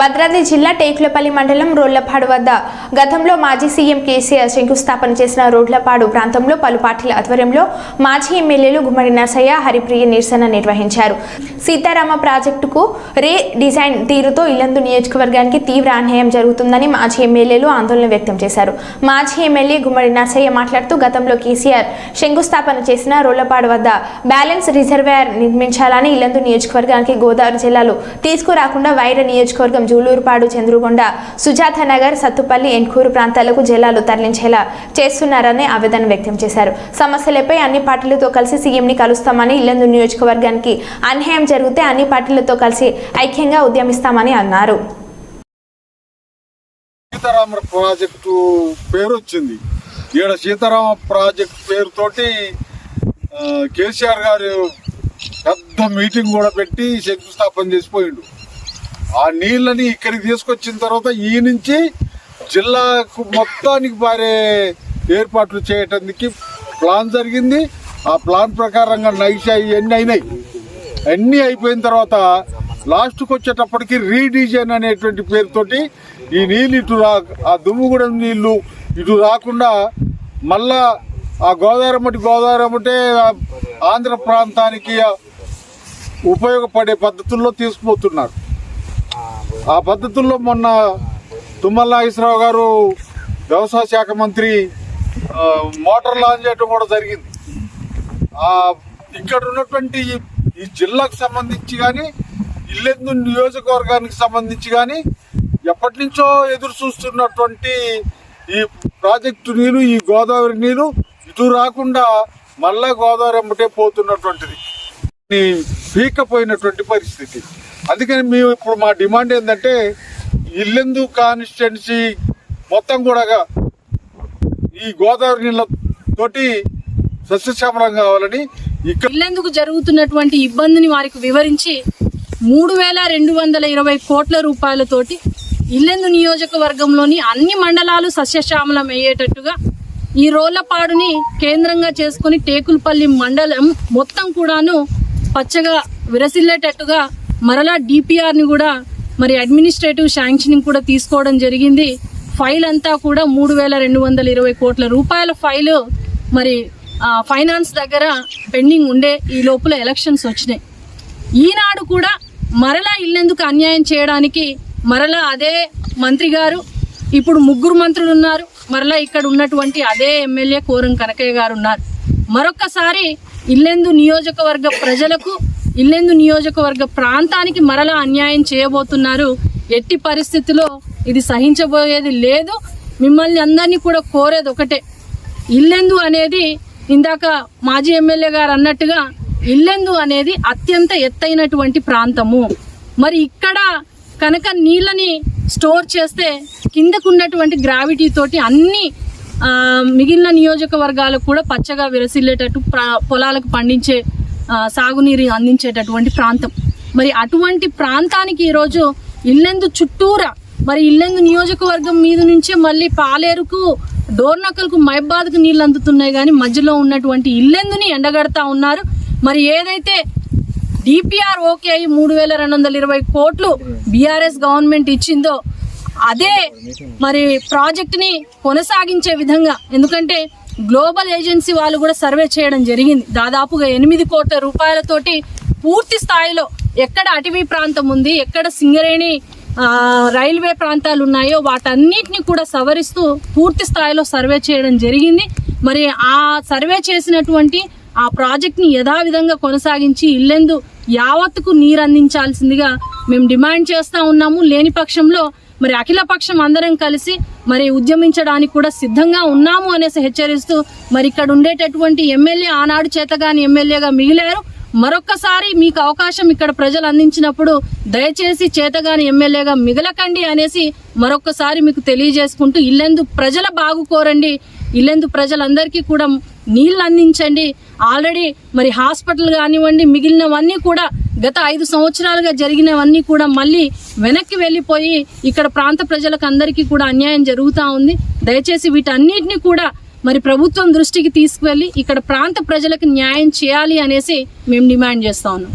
భద్రాద్రి జిల్లా టేకులపల్లి మండలం రోళ్ళపాడు వద్ద గతంలో మాజీ సీఎం కేసీఆర్ శంకుస్థాపన చేసిన రోడ్లపాడు ప్రాంతంలో పలు పార్టీల ఆధ్వర్యంలో మాజీ ఎమ్మెల్యేలు గుమ్మడి నరసయ్య హరిప్రియ నిరసన నిర్వహించారు. సీతారామ ప్రాజెక్టుకు రే డిజైన్ తీరుతో ఇల్లందు నియోజకవర్గానికి తీవ్ర అన్యాయం జరుగుతుందని మాజీ ఎమ్మెల్యేలు ఆందోళన వ్యక్తం చేశారు. మాజీ ఎమ్మెల్యే గుమ్మడి నరసయ్య మాట్లాడుతూ గతంలో కేసీఆర్ శంకుస్థాపన చేసిన రోళ్ళపాడు వద్ద బ్యాలెన్స్ రిజర్వేయర్ నిర్మించాలని ఇల్లందు నియోజకవర్గానికి గోదావరి జిల్లాలో తీసుకురాకుండా వైర నియోజకవర్గం జూలూరుపాడు చంద్రుగొండ సుజాత నగర్ సత్తుపల్లి ఎన్కూరు ప్రాంతాలకు జలాలు తరలించేలా చేస్తున్నారని ఆవేదన వ్యక్తం చేశారు. సమస్యలపై అన్ని పార్టీలతో కలిసి సీఎంని కలుస్తామని ఇల్లందు నియోజకవర్గానికి అన్యాయం జరిగితే అన్ని పార్టీలతో కలిసి ఐక్యంగా ఉద్యమిస్తామని అన్నారు. సీతారామ ప్రాజెక్టు పేరు వచ్చింది ఈడ సీతారామ ప్రాజెక్టు పేరుతోటి కేసీఆర్ గారు పెద్ద మీటింగ్ కూడా పెట్టి శంకుస్థాపన చేసిపోయిండు. ఆ నీళ్ళని ఇక్కడికి తీసుకొచ్చిన తర్వాత ఈ నుంచి జిల్లాకు మొత్తానికి పారే ఏర్పాట్లు చేయటానికి ప్లాన్ జరిగింది. ఆ ప్లాన్ ప్రకారంగా నైషా ఇవన్నీ అయినాయి. అన్నీ అయిపోయిన తర్వాత లాస్ట్కి వచ్చేటప్పటికి రీడిజైన్ అనేటువంటి పేరుతోటి ఈ నీళ్ళు ఇటు రా ఆ దుమ్ముగూడెం నీళ్ళు ఇటు రాకుండా మళ్ళా ఆ గోదావరి మట్టి గోదావరి మట్టే ఆంధ్ర ప్రాంతానికి ఉపయోగపడే పద్ధతుల్లో తీసుకుపోతున్నారు. ఆ పద్ధతుల్లో మొన్న తుమ్మల నాగేశ్వరరావు గారు వ్యవసాయ శాఖ మంత్రి మోటార్ లాంచ్ చేయడం కూడా జరిగింది. ఆ ఇక్కడ ఉన్నటువంటి ఈ- జిల్లాకు సంబంధించి కానీ ఇల్లెందు నియోజకవర్గానికి సంబంధించి కానీ ఎప్పటి నుంచో ఎదురు చూస్తున్నటువంటి ఈ ప్రాజెక్టు నీరు ఈ గోదావరి నీరు ఇటు రాకుండా మళ్ళా గోదావరి అమ్మటే పోతున్నటువంటిది. పీకపోయినటువంటి పరిస్థితి. అందుకని మేము ఇప్పుడు మా డిమాండ్ ఏంటంటే ఇల్లెందు కాన్స్టిట్యున్సీ మొత్తం కూడా ఈ గోదావరి నీళ్ళ తోటి సస్యశ్యామలం కావాలని ఇక్కడ జరుగుతున్నటువంటి ఇబ్బందిని వారికి వివరించి మూడు వేల రెండు వందల ఇరవై కోట్ల రూపాయలతోటి ఇల్లెందు నియోజకవర్గంలోని అన్ని మండలాలు సస్యశ్యామలం అయ్యేటట్టుగా ఈ రోళ్ళపాడుని కేంద్రంగా చేసుకుని టేకులపల్లి మండలం మొత్తం కూడాను పచ్చగా విరసిల్లేటట్టుగా మరలా డిపిఆర్ని కూడా మరి అడ్మినిస్ట్రేటివ్ శాంక్షనింగ్ కూడా తీసుకోవడం జరిగింది. ఫైల్ అంతా కూడా మూడు వేల రెండు వందల ఇరవై కోట్ల రూపాయల ఫైలు మరి ఆ, ఫైనాన్స్ దగ్గర పెండింగ్ ఉండే ఈ లోపల ఎలక్షన్స్ వచ్చినాయి. ఈనాడు కూడా మరలా ఇల్లెందుకు అన్యాయం చేయడానికి మరలా అదే మంత్రి గారు ఇప్పుడు ముగ్గురు మంత్రులు ఉన్నారు. మరలా ఇక్కడ ఉన్నటువంటి అదే ఎమ్మెల్యే కోరం కనకయ్య గారు ఉన్నారు. మరొక్కసారి ఇల్లెందు నియోజకవర్గ ప్రజలకు ఇల్లెందు నియోజకవర్గ ప్రాంతానికి మరలా అన్యాయం చేయబోతున్నారు. ఎట్టి పరిస్థితిలో ఇది సహించబోయేది లేదు. మిమ్మల్ని అందరినీ కూడా కోరేది ఒకటే. ఇల్లెందు అనేది ఇందాక మాజీ ఎమ్మెల్యే గారు అన్నట్టుగా ఇల్లెందు అనేది అత్యంత ఎత్తైనటువంటి ప్రాంతము. మరి ఇక్కడ కనుక నీళ్ళని స్టోర్ చేస్తే కిందకున్నటువంటి గ్రావిటీ తోటి అన్ని మిగిలిన నియోజకవర్గాలకు కూడా పచ్చగా విరసిల్లేటట్టు ప్రా- పొలాలకు పండించే సాగునీరు అందించేటటువంటి ప్రాంతం. మరి అటువంటి ప్రాంతానికి ఈరోజు ఇల్లెందు చుట్టూరా మరి ఇల్లెందు నియోజకవర్గం మీద నుంచే మళ్ళీ పాలేరుకు డోర్నకల్కు మైబాద్కు నీళ్ళు అందుతున్నాయి కానీ మధ్యలో ఉన్నటువంటి ఇల్లెందుని ఎండగడతా ఉన్నారు. మరి ఏదైతే డిపిఆర్ ఓకే అయ్యి మూడు వేల రెండు వందల ఇరవై కోట్లు బీఆర్ఎస్ గవర్నమెంట్ ఇచ్చిందో అదే మరి ప్రాజెక్ట్ని కొనసాగించే విధంగా. ఎందుకంటే గ్లోబల్ ఏజెన్సీ వాళ్ళు కూడా సర్వే చేయడం జరిగింది. దాదాపుగా ఎనిమిది కోట్ల రూపాయలతోటి పూర్తి స్థాయిలో ఎక్కడ అటవీ ప్రాంతం ఉంది ఎక్కడ సింగరేణి రైల్వే ప్రాంతాలు ఉన్నాయో వాటన్నిటిని కూడా సవరిస్తూ పూర్తి స్థాయిలో సర్వే చేయడం జరిగింది. మరి ఆ సర్వే చేసినటువంటి ఆ ప్రాజెక్ట్ని యథావిధంగా కొనసాగించి ఇల్లెందు యావత్తుకు నీరు అందించాల్సిందిగా మేము డిమాండ్ చేస్తూ ఉన్నాము. లేని పక్షంలో మరి అఖిలపక్షం అందరం కలిసి మరి ఉద్యమించడానికి కూడా సిద్ధంగా ఉన్నాము అనేసి హెచ్చరిస్తూ మరి ఇక్కడ ఉండేటటువంటి ఎమ్మెల్యే ఆనాడు చేతగాని ఎమ్మెల్యేగా మిగిలారు. మరొక్కసారి మీకు అవకాశం ఇక్కడ ప్రజలు అందించినప్పుడు దయచేసి చేతగాని ఎమ్మెల్యేగా మిగలకండి అనేసి మరొక్కసారి మీకు తెలియజేసుకుంటూ ఇల్లెందు ప్రజల బాగు కోరండి. ఇల్లెందు ప్రజలందరికీ కూడా నీళ్ళు అందించండి. ఆల్రెడీ మరి హాస్పిటల్ కానివ్వండి మిగిలినవన్నీ కూడా గత ఐదు సంవత్సరాలుగా జరిగినవన్నీ కూడా మళ్ళీ వెనక్కి వెళ్ళిపోయి ఇక్కడ ప్రాంత ప్రజలకు అందరికీ కూడా అన్యాయం జరుగుతూ ఉంది. దయచేసి వీటన్నిటిని కూడా మరి ప్రభుత్వం దృష్టికి తీసుకువెళ్ళి ఇక్కడ ప్రాంత ప్రజలకు న్యాయం చేయాలి అనేసి మేము డిమాండ్ చేస్తా ఉన్నాం.